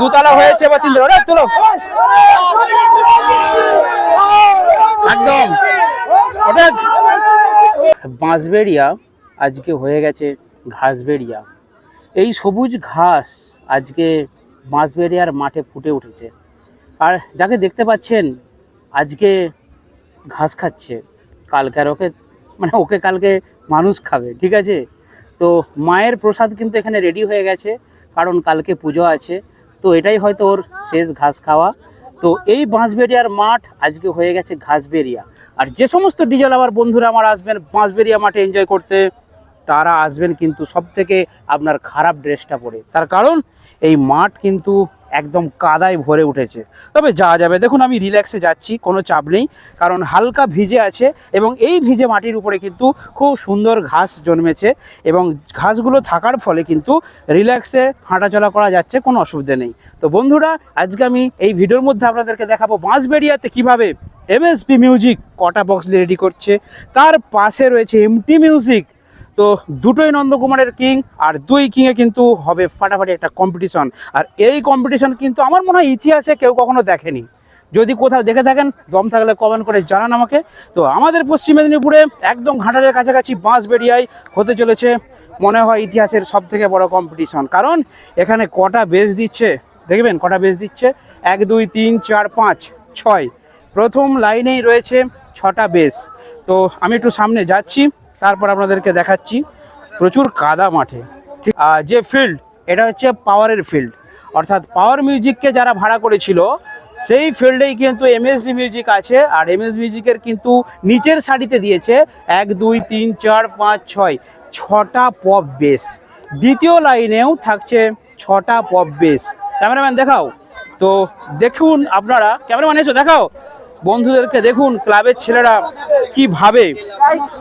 দুতলা হয়েছে বা ওরে, তুলো। একদম। বাঁশবেড়িয়া আজকে হয়ে গেছে ঘাসবেড়িয়া। এই সবুজ ঘাস আজকে বাঁশবেড়িয়ার মাঠে ফুটে উঠেছে। আর যাকে দেখতে পাচ্ছেন, আজকে ঘাস খাচ্ছে। কালকে আর ওকে মানে ওকে কালকে মানুষ খাবে, ঠিক আছে? তো মায়ের প্রসাদ কিন্তু এখানে রেডি হয়ে গেছে, কারণ কালকে পুজো আছে। তো এটাই হয়তো ওর শেষ ঘাস খাওয়া। তো এই বাঁশবেরিয়ার মাঠ আজকে হয়ে গেছে ঘাসবেরিয়া আর যে সমস্ত ডিজেল আমার বন্ধুরা আমার আসবেন বাঁশবেরিয়া মাঠে এনজয় করতে, তারা আসবেন কিন্তু সব থেকে আপনার খারাপ ড্রেসটা পরে। তার কারণ এই মাঠ কিন্তু একদম কাদায় ভরে উঠেছে। তবে যাওয়া যাবে। দেখুন, আমি রিল্যাক্সে যাচ্ছি, কোনো চাপ নেই, কারণ হালকা ভিজে আছে এবং এই ভিজে মাটির উপরে কিন্তু খুব সুন্দর ঘাস জন্মেছে এবং ঘাসগুলো থাকার ফলে কিন্তু রিল্যাক্সে হাঁটাচলা করা যাচ্ছে, কোনো অসুবিধা নেই। তো বন্ধুরা, আজকে আমি এই ভিডিওর মধ্যে আপনাদেরকে দেখাবো বাঁশবেড়িয়াতে কীভাবে এমএসপি মিউজিক কটা বক্স রেডি করছে। তার পাশে রয়েছে এমটি মিউজিক তো দুটোই নন্দকুমারের কিং আর দুই কিংয়ে কিন্তু হবে ফাটাফাটি একটা কম্পিটিশন আর এই কম্পিটিশন কিন্তু আমার মনে হয় ইতিহাসে কেউ কখনো দেখেনি। যদি কোথাও দেখে থাকেন, দম থাকলে কমেন্ট করে জানান আমাকে। তো আমাদের পশ্চিম মেদিনীপুরে একদম ঘাটালের কাছাকাছি বাঁশ বেরিয়ায় হতে চলেছে মনে হয় ইতিহাসের সব থেকে বড় কম্পিটিশন কারণ এখানে কটা বেস দিচ্ছে? দেখবেন কটা বেস দিচ্ছে? এক, দুই, তিন, চার, পাঁচ, ছয়। প্রথম লাইনেই রয়েছে ছটা বেস তো আমি একটু সামনে যাচ্ছি। তারপর আপনাদেরকে দেখাচ্ছি প্রচুর কাদা মাঠে। ঠিক- যে ফিল্ড এটা হচ্ছে পাওয়ারের ফিল্ড অর্থাৎ পাওয়ার মিউজিককে যারা ভাড়া করেছিল, সেই ফিল্ডেই কিন্তু এমএসবি মিউজিক আছে, আর এমএস মিউজিকের কিন্তু নিচের সারিতে দিয়েছে এক, দুই, তিন, চার, পাঁচ, ছয়, ছটা পপ বেস দ্বিতীয় লাইনেও থাকছে ছটা পপ বেস ক্যামেরাম্যান দেখাও। তো দেখুন আপনারা ক্যামেরাম্যান এসো, দেখাও। বন্ধুদেরকে দেখুন ক্লাবের ছেলেরা কীভাবে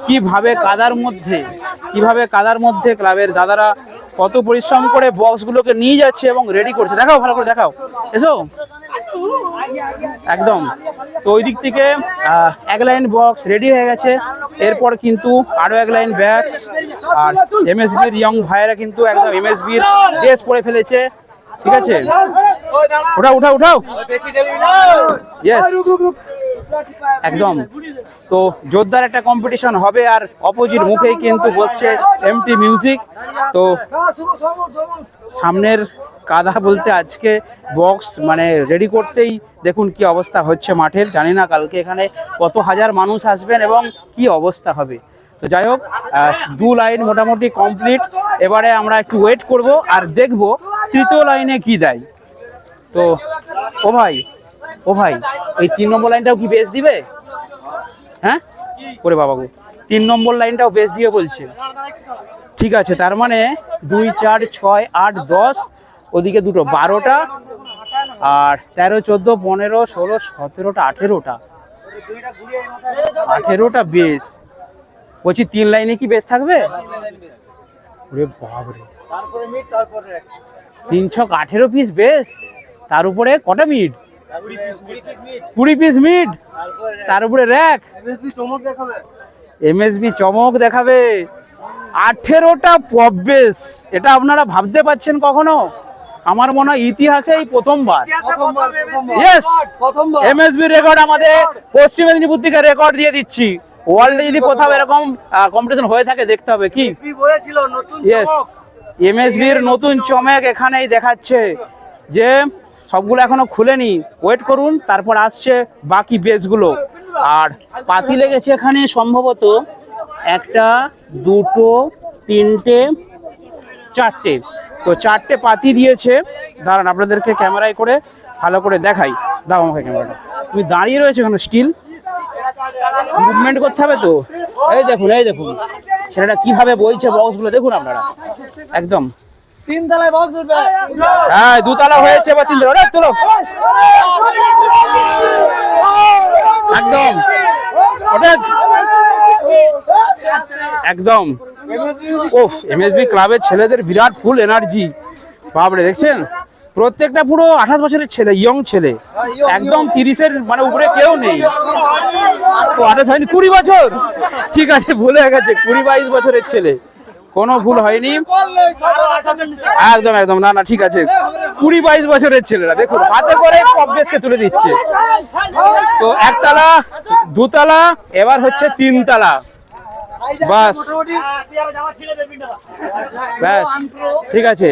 কীভাবে কাদার মধ্যে কীভাবে কাদার মধ্যে ক্লাবের দাদারা কত পরিশ্রম করে বক্সগুলোকে নিয়ে যাচ্ছে এবং রেডি করছে। দেখাও ভালো করে দেখাও। এসো। একদম। তো ওই দিক থেকে এক লাইন বক্স রেডি হয়ে গেছে। এরপর কিন্তু আরও এক লাইন ব্যাগস আর এমএসবির ইয়ং ভাইয়েরা কিন্তু একদম এমএসবির ড্রেস পরে ফেলেছে। ঠিক আছে? উঠাও উঠাও উঠাও ইয়েস একদম। তো জোরদার একটা কম্পিটিশন হবে আর অপোজিট মুখেই কিন্তু বসছে এমটি মিউজিক তো সামনের কাদা বলতে আজকে বক্স মানে রেডি করতেই দেখুন কি অবস্থা হচ্ছে মাঠের। জানি না কালকে এখানে কত হাজার মানুষ আসবেন এবং কি অবস্থা হবে। তো যাই হোক দু লাইন মোটামুটি কমপ্লিট এবারে আমরা একটু ওয়েট করব আর দেখব তৃতীয় লাইনে কি দেয়। তো, ও ভাই ও ভাই, এই তিন নম্বর লাইনটাও কি বেশ দিবে? হ্যাঁ? করে বাবা গো তিন নম্বর লাইনটাও বেশ দিয়ে বলছে। ঠিক আছে, তার মানে দুই, চার, ছয়, আট, দশ, ওদিকে দুটো বারোটা আর তেরো, চোদ্দ, পনেরো, ষোলো, সতেরোটা, আঠেরোটা। আঠেরোটা বেশ। বলছি, তিন লাইনে কি বেশ থাকবে? ওরে বাবরে তিন, ছক, আঠেরো পিস বেশ। তার উপরে কটা মিট কুড়ি পিস মিট তার উপরে র্যাক? এমএসবি চমক দেখাবে? এমএসবি চমক দেখাবে। আঠেরোটা পপ বেস এটা আপনারা ভাবতে পাচ্ছেন কখনো? আমার মনে হয় ইতিহাসে এই প্রথমবার এমএসবি রেকর্ড আমাদের পশ্চিম মেদিনীপুর থেকে রেকর্ড দিয়ে দিচ্ছি। ওয়ার্ল্ডে যদি কোথাও এরকম কম্পিটিশন হয়ে থাকে দেখতে হবে কি? এমএসবির নতুন চমক এখানেই দেখাচ্ছে যে সবগুলো এখনও খুলেনি। ওয়েট করুন, তারপর আসছে বাকি বেসগুলো আর পাতি লেগেছে এখানে সম্ভবত একটা, দুটো, তিনটে, চারটে। তো চারটে পাতি দিয়েছে। দাঁড়ান, আপনাদেরকে ক্যামেরায় করে ভালো করে দেখাই। দাও আমাকে ক্যামেরাটা। তুমি দাঁড়িয়ে রয়েছে এখানে স্টিল মুভমেন্ট করতে হবে তো? এই দেখুন এই দেখুন। ছেলেটা কীভাবে বইছে বক্সগুলো দেখুন আপনারা। একদম। তিন তলায় বক্স উঠবে হ্যাঁ দুতলা হয়েছে বা তিনতলা। ওরে তোলো। একদম। ওটা একদম। ওফ এমএসবি ক্লাবের ছেলেদের বিরাট ফুল এনার্জি। বাবরে দেখছেন? প্রত্যেকটা পুরো আঠাশ বছরের ছেলে ইয়ং ছেলে। একদম তিরিশের মানে উপরে কেউ নেই। ও আঠাশ হয়নি কুড়ি বছর। ঠিক আছে ভুলে গেছে কুড়ি বাইশ বছরের ছেলে। কোনো ভুল হয়নি। একদম একদম। না না, ঠিক আছে। কুড়ি বাইশ বছরের ছেলেরা, দেখুন, হাতে করে পববেশকে তুলে দিচ্ছে। তো একতলা, দুতলা, এবার হচ্ছে তিনতলা। ব্যাস, ঠিক আছে।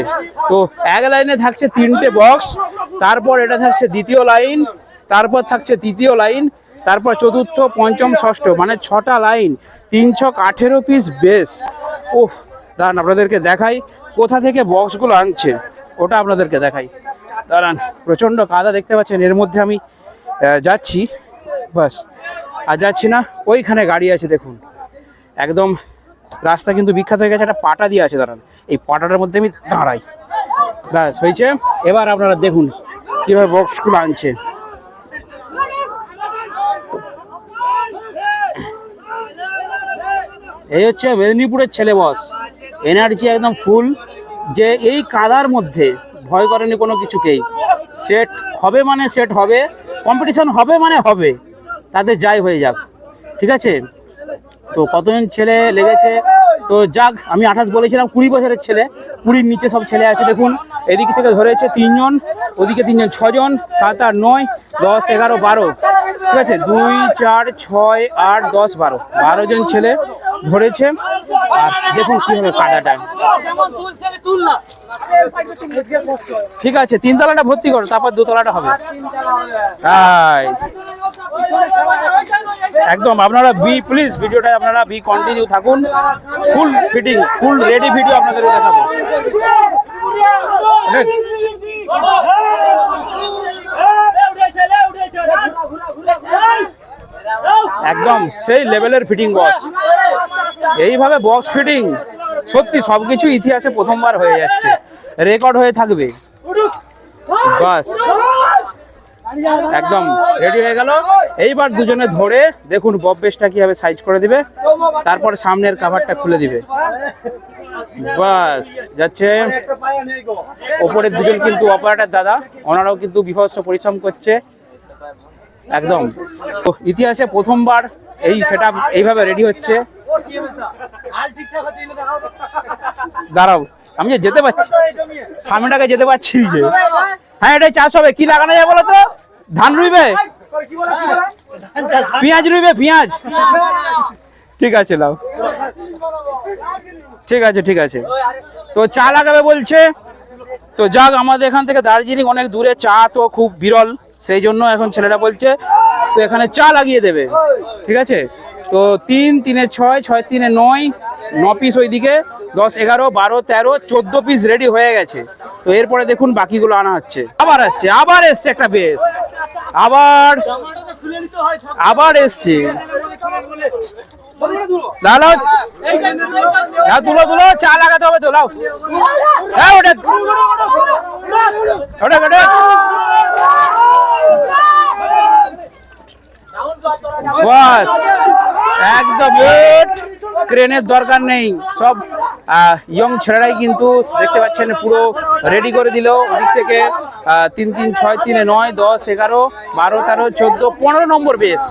তো এক লাইনে থাকছে তিনটে বক্স, তারপর এটা থাকছে দ্বিতীয় লাইন, তারপর থাকছে তৃতীয় লাইন, তারপর চতুর্থ, পঞ্চম, ষষ্ঠ মানে ছটা লাইন তিন ছক আঠেরো পিস বেস। ওহ দাঁড়ান, আপনাদেরকে দেখাই কোথা থেকে বক্সগুলো আনছে। ওটা আপনাদেরকে দেখাই। দাঁড়ান, প্রচণ্ড কাদা দেখতে পাচ্ছেন। এর মধ্যে আমি যাচ্ছি। বাস। আর যাচ্ছি না, ওইখানে গাড়ি আছে, দেখুন। একদম রাস্তা কিন্তু বিখ্যাত হয়ে গেছে। একটা পাটা দিয়ে আছে, দাঁড়ান। এই পাটাটার মধ্যে আমি দাঁড়াই। ব্যাস হয়েছে? এবার আপনারা দেখুন কীভাবে বক্সগুলো আনছে। এই হচ্ছে মেদিনীপুরের ছেলে বস এনার্জি একদম ফুল যে এই কাদার মধ্যে ভয় করেনি কোনো কিছুকেই। সেট হবে মানে সেট হবে কম্পিটিশন হবে মানে হবে, তাতে যাই হয়ে যাক। ঠিক আছে? তো কতজন ছেলে লেগেছে? তো যাক, আমি আঠাশ বলেছিলাম, কুড়ি বছরের ছেলে, কুড়ির নিচে সব ছেলে আছে, দেখুন। এদিক থেকে ধরেছে তিনজন, ওদিকে তিনজন, ছজন, সাত, আট, নয়, দশ, এগারো, বারো। ঠিক আছে? দুই, চার, ছয়, আট, দশ, বারো। বারো জন ছেলে ধরেছে। দেখুন কাদাটা ঠিক আছে তিনতলাটা ভর্তি করো তারপর দোতলাটা হবে। তাই। একদম আপনারা বি প্লিজ ভিডিওটা আপনারা বি কন্টিনিউ থাকুন। Full fitting full ready video আপনাদের দেখাবো। ঠিক? একদম সেই লেভেলের ফিটিং বক্স এইভাবে বক্স ফিটিং সত্যি সবকিছু ইতিহাসে প্রথমবার হয়ে যাচ্ছে। রেকর্ড হয়ে থাকবে। বাস। একদম রেডি হয়ে গেল। এইবার দুজনে ধরে দেখুন বব কীভাবে সাইজ করে দিবে। তারপর সামনের কাভারটা খুলে দিবে। বাস, যাচ্ছে। ওপরের দুজন কিন্তু অপারেটার দাদা, ওনারাও কিন্তু বিভৎস পরিশ্রম করছে। একদম। ইতিহাসে প্রথমবার এই সেট এইভাবে রেডি হচ্ছে। দাঁড়াও আমি যে যেতে পারছি সামনেটাকে যেতে পারছি যে। হ্যাঁ এটাই চাষ হবে। কি লাগানো যায় বলো তো? ধান রুইবে? পেঁয়াজ রুইবে পেঁয়াজ? ঠিক আছে লাও। ঠিক আছে ঠিক আছে। তো চা লাগাবে বলছে। তো যাক আমাদের এখান থেকে দার্জিলিং অনেক দূরে। চা তো খুব বিরল। সেই জন্য এখন ছেলেরা বলছে তো এখানে চা লাগিয়ে দেবে। ঠিক আছে? তো তিন, তিনে ছয় ছয়, তিনে নয়, ন পিস ওইদিকে, দশ, এগারো, বারো, তেরো, চোদ্দ পিস রেডি হয়ে গেছে। তো এরপরে দেখুন বাকিগুলো আনা হচ্ছে। আবার আসছে আবার এসছে একটা বেশ আবার আবার এসছে। চা লাগাতে হবে তো লাও হ্যাঁ ওটা। বাস। একদম এট ক্রেনের দরকার নেই। সব ইয়ং ছেলেরাই কিন্তু দেখতে পাচ্ছেন, পুরো রেডি করে দিল। ওদিক থেকে তিন তিন, ছয়, তিনে নয়, দশ, এগারো, বারো, তেরো, চোদ্দ, পনেরো নম্বর বেস।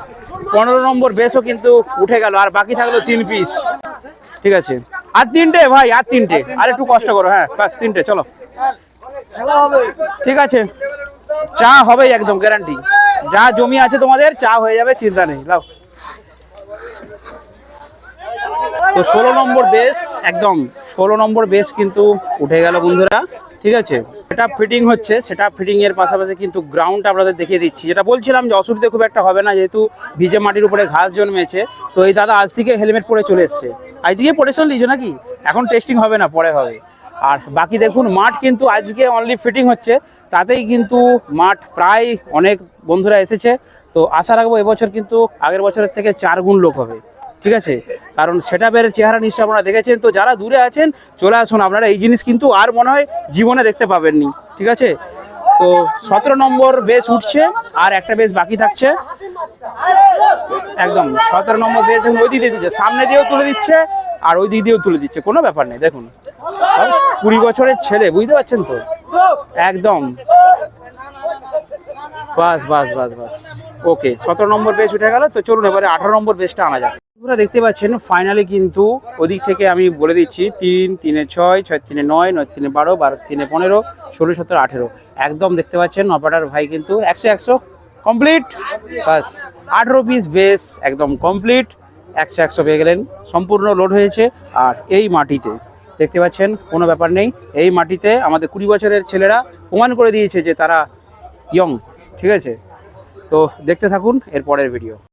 পনেরো নম্বর বেসও কিন্তু উঠে গেল, আর বাকি থাকল তিন পিস ঠিক আছে? আর তিনটে ভাই, আর তিনটে। আর একটু কষ্ট করো হ্যাঁ বাস তিনটে, চলো। ঠিক আছে? চা হবেই একদম গ্যারান্টি যা জমি আছে তোমাদের, চা হয়ে যাবে, চিন্তা নেই লাও তো ষোলো নম্বর বেস একদম ষোলো নম্বর বেস কিন্তু উঠে গেল বন্ধুরা, ঠিক আছে? সেটা ফিটিং হচ্ছে, সেটা ফিটিং এর পাশাপাশি কিন্তু গ্রাউন্ড আপনাদের দেখিয়ে দিচ্ছি। যেটা বলছিলাম যে অসুবিধা খুব একটা হবে না, যেহেতু ভিজে মাটির উপরে ঘাস জন্মেছে, তো এই দাদা আজ থেকে হেলমেট পরে চলে এসছে। আজ থেকে পড়েছিল লিজো নাকি? এখন টেস্টিং হবে না, পরে হবে। আর বাকি দেখুন, মাঠ কিন্তু আজকে অনলি ফিটিং হচ্ছে, তাতেই কিন্তু মাঠ প্রায় অনেক বন্ধুরা এসেছে। তো আশা রাখব এবছর কিন্তু আগের বছরের থেকে চার গুণ লোক হবে। ঠিক আছে? কারণ সেটাপের চেহারা নিশ্চয় আপনারা দেখেছেন। তো যারা দূরে আছেন, চলে আসুন। আপনারা এই জিনিস কিন্তু আর মনে হয় জীবনে দেখতে পাবেননি। ঠিক আছে? তো সতেরো নম্বর বেস উঠছে, আর একটা বেস বাকি থাকছে। একদম, সতেরো নম্বর বেস দেখুন ওই দিক দিয়ে সামনে দিয়েও তুলে দিচ্ছে, আর ওই দিক দিয়েও তুলে দিচ্ছে। কোনো ব্যাপার নেই, দেখুন। কুড়ি বছরের ছেলে, বুঝতে পারছেন তো? একদম। বাস বাস বাস বাস। ওকে, সতেরো নম্বর বেস উঠে গেল। তো চলুন এবারে আঠারো নম্বর বেসটা আনা যাক। আপনারা দেখতে পাচ্ছেন ফাইনালি কিন্তু ওদিক থেকে আমি বলে দিচ্ছি, তিন, তিনে ছয় ছয়, তিনে নয় নয়, তিনে বারো বারো, তিনে পনেরো, ষোলো, সতেরো, আঠেরো। একদম দেখতে পাচ্ছেন অপারেটার ভাই কিন্তু একশো একশো কমপ্লিট বাস, আঠেরো পিস বেস একদম কমপ্লিট একশো একশো পেয়ে গেলেন, সম্পূর্ণ লোড হয়েছে। আর এই মাটিতে, দেখতে পাচ্ছেন, কোনো ব্যাপার নেই। এই মাটিতে আমাদের কুড়ি বছরের ছেলেরা প্রমাণ করে দিয়েছে যে তারা ইয়ং ঠিক আছে? তো দেখতে থাকুন এর পরের ভিডিও